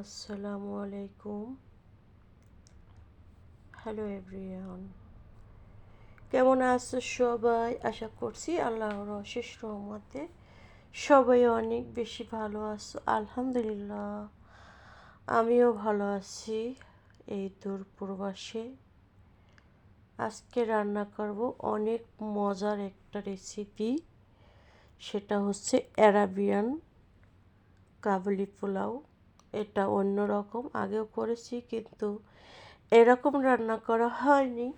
আসসালামু আলাইকুম। Hello everyone কেমন আছো সবাই? আশা করছি আল্লাহর অশেষ রহমতে সবাই অনেক বেশি ভালো আছো। আলহামদুলিল্লাহ, আমিও ভালো আছি এই দূর প্রবাসে। আজকে রান্না করব অনেক মজার একটা রেসিপি সেটা হচ্ছে অ্যারাবিয়ান কাবলি পোলাও। এটা অন্য রকম, আগেও করেছি কিন্তু এরকম রান্না করা হয়নি।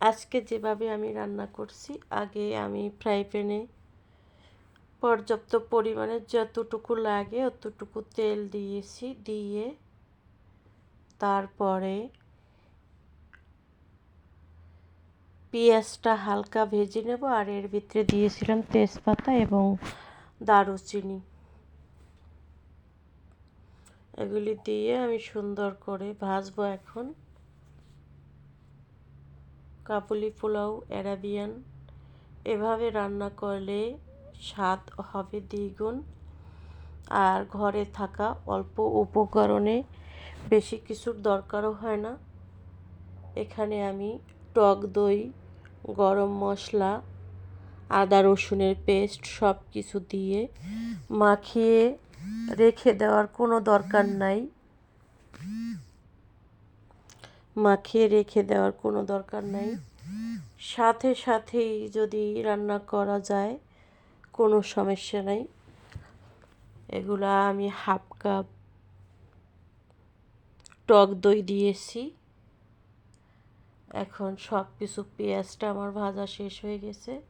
আজকে যেভাবে আমি রান্না করছি, আগে আমি ফ্রাই প্যানে পর্যাপ্ত পরিমাণে যতটুকু লাগে অতটুকু তেল দিয়েছি, দিয়ে তারপরে পেঁয়াজটা হালকা ভেজে নেব, আর এর ভিতরে দিয়েছিলাম তেজপাতা এবং দারুচিনি। এগুলি দিয়ে আমি সুন্দর করে ভাজবো এখন। কাবুলি পোলাও, অ্যারাবিয়ান, এভাবে রান্না করলে স্বাদ হবে দ্বিগুণ। আর ঘরে থাকা অল্প উপকরণে বেশি কিছুর দরকারও হয় না। এখানে আমি টক দই, গরম মশলা, আদা রসুনের পেস্ট সব কিছু দিয়ে মাখিয়ে রেখে দেওয়ার কোনো দরকার নাই। মাখিয়ে রেখে দেওয়ার কোনো দরকার নাই। সাথে সাথেই যদি রান্না করা যায়, কোনো সমস্যা নাই। এগুলা আমি হাফ কাপ টক দই দিয়েছি। এখন সব কিছু পেঁয়াজটা আমার ভাজা শেষ হয়ে গেছে।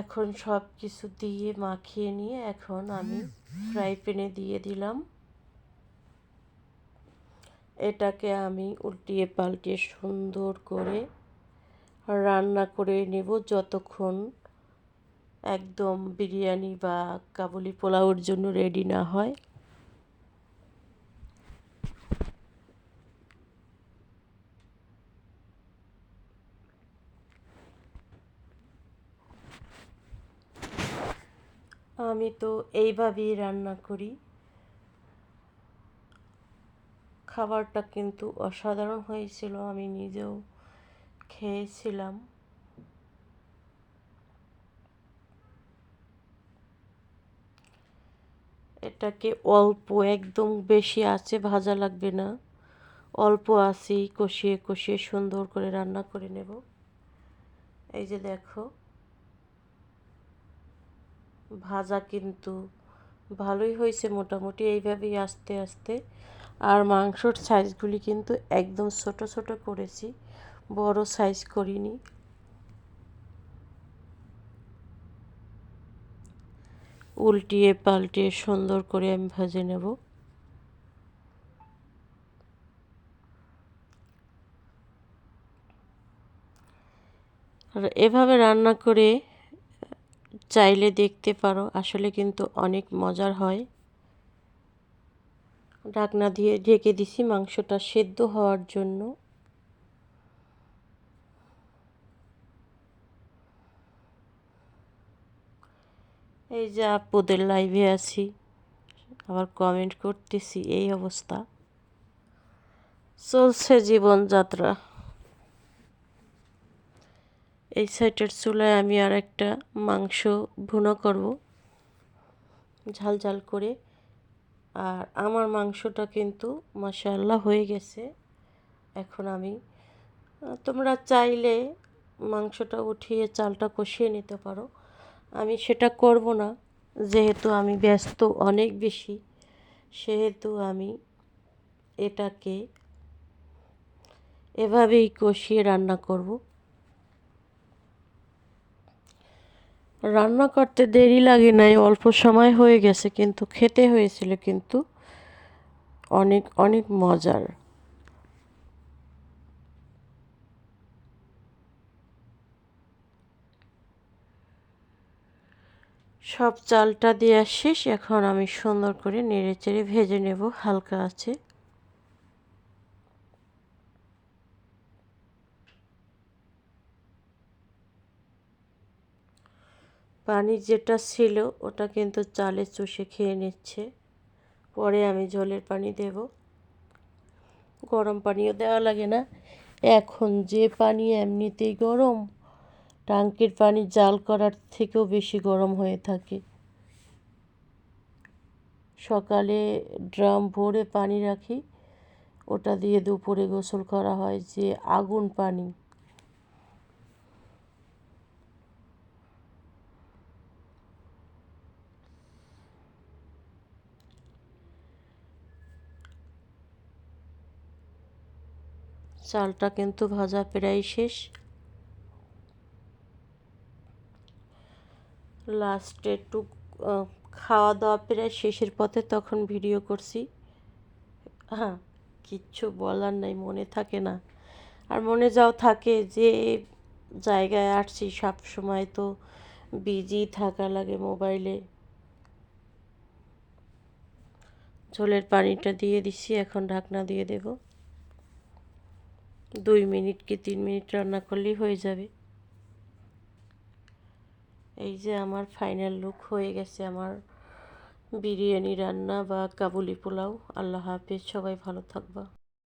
এখন সব কিছু দিয়ে মাখিয়ে নিয়ে এখন আমি ফ্রাই প্যানে দিয়ে দিলাম। এটাকে আমি উল্টিয়ে পাল্টিয়ে সুন্দর করে রান্না করে নেব যতক্ষণ একদম বিরিয়ানি বা কাবুলি পোলাওর জন্য রেডি না হয়। আমি তো এইভাবেই রান্না করি। খাবারটা কিন্তু অসাধারণ হয়েছিল, আমি নিজেও খেয়েছিলাম। এটাকে অল্প, একদম বেশি আছে, ভাজা লাগবে না। অল্প আছেই কষিয়ে কষিয়ে সুন্দর করে রান্না করে নেব। এই যে দেখো ভাজা কিন্তু ভালোই হয়েছে মোটামুটি এইভাবেই আস্তে আস্তে। আর মাংসর সাইজগুলি কিন্তু একদম ছোট ছোট করেছি, বড় সাইজ করিনি। উল্টিয়ে পাল্টিয়ে সুন্দর করে আমি ভাজে নেব। আর এভাবে রান্না করে চাইলে দেখতে পারো, আসলে কিন্তু অনেক মজার হয়। ঢাকনা দিয়ে ঢেকে দিছি মাংসটা সেদ্ধ হওয়ার জন্য। এই যে আপুদের লাইভে আছি, আবার কমেন্ট করতেছি, এই অবস্থা। চলছে জীবনযাত্রা। এই সাইডের চুলায় আমি আর একটা মাংস ভুনো করব। ঝাল ঝাল করে। আর আমার মাংসটা কিন্তু মাসাল্লাহ হয়ে গেছে। এখন আমি তোমরা চাইলে মাংসটা উঠিয়ে চালটা কষিয়ে নিতে পারো। আমি সেটা করব না, যেহেতু আমি ব্যস্ত অনেক বেশি। সেহেতু আমি এটাকে এভাবেই কষিয়ে রান্না করব। রান্না করতে দেরি লাগে নাই, অল্প সময় হয়ে গেছে, কিন্তু খেতে হয়েছিল কিন্তু অনেক অনেক মজার। সব চালটা দেওয়া শেষ, এখন আমি সুন্দর করে নেড়ে চেড়ে ভেজে নেব, হালকা আছে। পানি যেটা ছিল, ওটা কিন্তু চালে চষে খেয়ে নিচ্ছে। পরে আমি জলের পানি দেব। গরম পানিও দেওয়া লাগে না। এখন যে পানি এমনিতেই গরম, টাঙ্কির পানি জাল করার থেকেও বেশি গরম হয়ে থাকে। সকালে ড্রাম ভরে পানি রাখি। ওটা দিয়ে দুপুরে গোসল করা হয় যে আগুন পানি। চালটা কিন্তু ভাজা প্রায় শেষ। লাস্টে একটু খাওয়া দাওয়া প্রায় শেষের পথে তখন ভিডিও করছি। হ্যাঁ কিচ্ছু বলার নাই, মনে থাকে না। আর মনে যাও থাকে যে, জায়গায় আসছি সব সময় তো বিজি থাকা লাগে মোবাইলে ঝোলের পানিটা দিয়ে দিচ্ছি এখন ঢাকনা দিয়ে দেব। দুই মিনিট কি তিন মিনিট রান্না করলেই হয়ে যাবে। এই যে আমার ফাইনাল লুক হয়ে গেছে আমার বিরিয়ানি রান্না বা কাবুলি পোলাও। আল্লাহ হাফিজ, সবাই ভালো থাকবা।